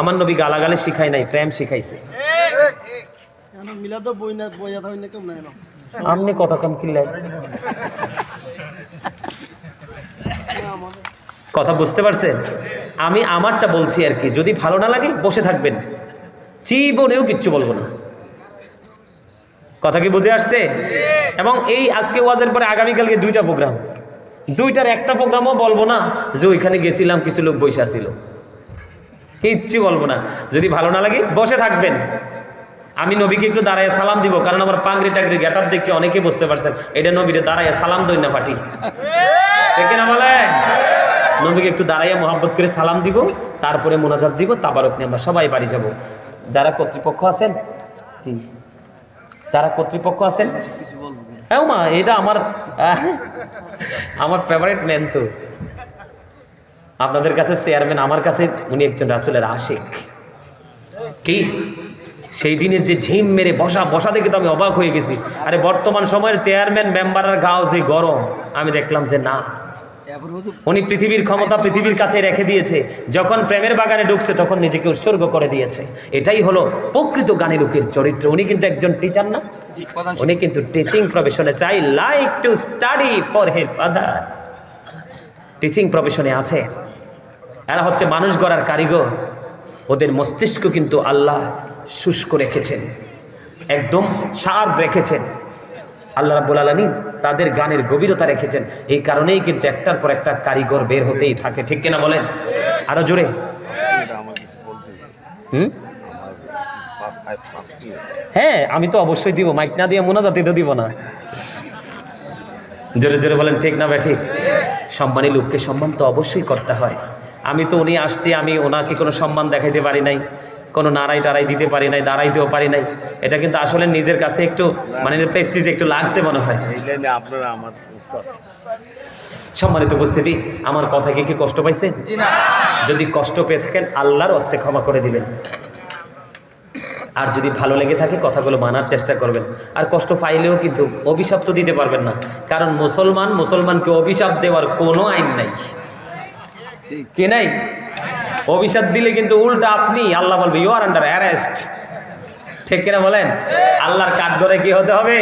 আমার নবী গালাগালে শিখাই নাই প্রেম শিখাইছে। আপনি কথা কম কিনলেন কথা বুঝতে পারছেন? আমি আমারটা বলছি আর কি যদি ভালো না লাগে বসে থাকবেন। জীবনেও কিচ্ছু বলব না। কথা কি বুঝে আসছে? এবং এই আজকে ওয়াজের পরে আগামীকালকে দুইটা প্রোগ্রাম। দুইটার একটা প্রোগ্রামও বলব না যে ওইখানে গেছিলাম কিছু লোক বসে আসছিল কিচ্ছু বলব না। যদি ভালো না লাগে বসে থাকবেন। আমি নবীকে একটু দাঁড়ায় সালাম দিব, কারণ আমার টাংরি গেট আপ দেখে অনেকে বুঝতে পারছেন, এটা নবীরে দাঁড়ায় সালাম দই না পাটি ঠিক না বলে নবীকে একটু দাঁড়াইয়া মোহাম্মত করে সালাম দিব, তারপরে মোনাজাত দিব, তাবারক নিয়ে আমরা সবাই বাড়ি যাব। যারা কর্তৃপক্ষ আছেন যারা কর্তৃপক্ষ আছেন হ্যাঁ মা এটা আমার আমার ফেভারিট ম্যান তো। আপনাদের কাছে চেয়ারম্যান আমার কাছে উনি একজন রাসুলের আশেক। কি? সেই দিনের যে ঝিম মেরে বসা বসা দেখে তো আমি অবাক হয়ে গেছি। আরে বর্তমান সময়ের চেয়ারম্যান মেম্বারের গাও সেই গরম। আমি দেখলাম যে না। উনি পৃথিবীর ক্ষমতা পৃথিবীর কাছে রেখে দিয়েছে। যখন প্রেমের বাগানে ঢুকছে, তখন নিজেকে উৎসর্গ করে দিয়েছে। এটাই হলো প্রকৃত গানে লোকের চরিত্র। উনি কিন্তু একজন টিচার না? উনি কিন্তু টিচিং প্রফেশনে চাই like to study for her father teaching প্রফেশনে আছে। এরা হচ্ছে মানুষ গড়ার কারিগর। ওদের মস্তিষ্ক কিন্তু আল্লাহ শুষ্ক রেখেছেন, একদম সার রেখেছেন। আল্লাহ রাব্বুল আলমিন তাদের গানের গভীরতা রেখেছেন। এই কারণেই কিন্তু একটার পর একটা কারিগর বের হতেই থাকে, ঠিক কিনা বলেন? আরও জোরে। হ্যাঁ আমি তো অবশ্যই দিব, মাইক না দিয়ে মোনাজাতি তো দিব না। জোরে জোরে বলেন, ঠিক না ব্যাঠিক সম্মানী লোককে সম্মান তো অবশ্যই করতে হয়। আমি তো উনি আসছি আমি ওনাকে কোনো সম্মান দেখাইতে পারি নাই কোনো নাড়াই টাড়াই দিতে পারি নাই দাঁড়াইতেও পারি নাই। এটা কিন্তু আসলে নিজের কাছে একটু মানে প্রেস্টিজ একটু লাগছে মনে হয়। আপনারা আমার সম্মানিত উপস্থিতি আমার কথা কি কি কষ্ট পাইছে? যদি কষ্ট পেয়ে থাকেন আল্লাহর অস্তে ক্ষমা করে দিবেন। আর যদি ভালো লেগে থাকে কথাগুলো মানার চেষ্টা করবেন। আর কষ্ট পাইলেও কিন্তু অভিশাপ তো দিতে পারবেন না। কারণ মুসলমান মুসলমানকে অভিশাপ দেওয়ার কোনো আইন নাই। কে নাই? অভিশাপ দিলে কিন্তু উল্টা আপনি, আল্লাহ বলবে ইউ আর আন্ডার অ্যারেস্ট ঠিক কিনা বলেন? আল্লাহর কাঠগড়ে কি হতে হবে?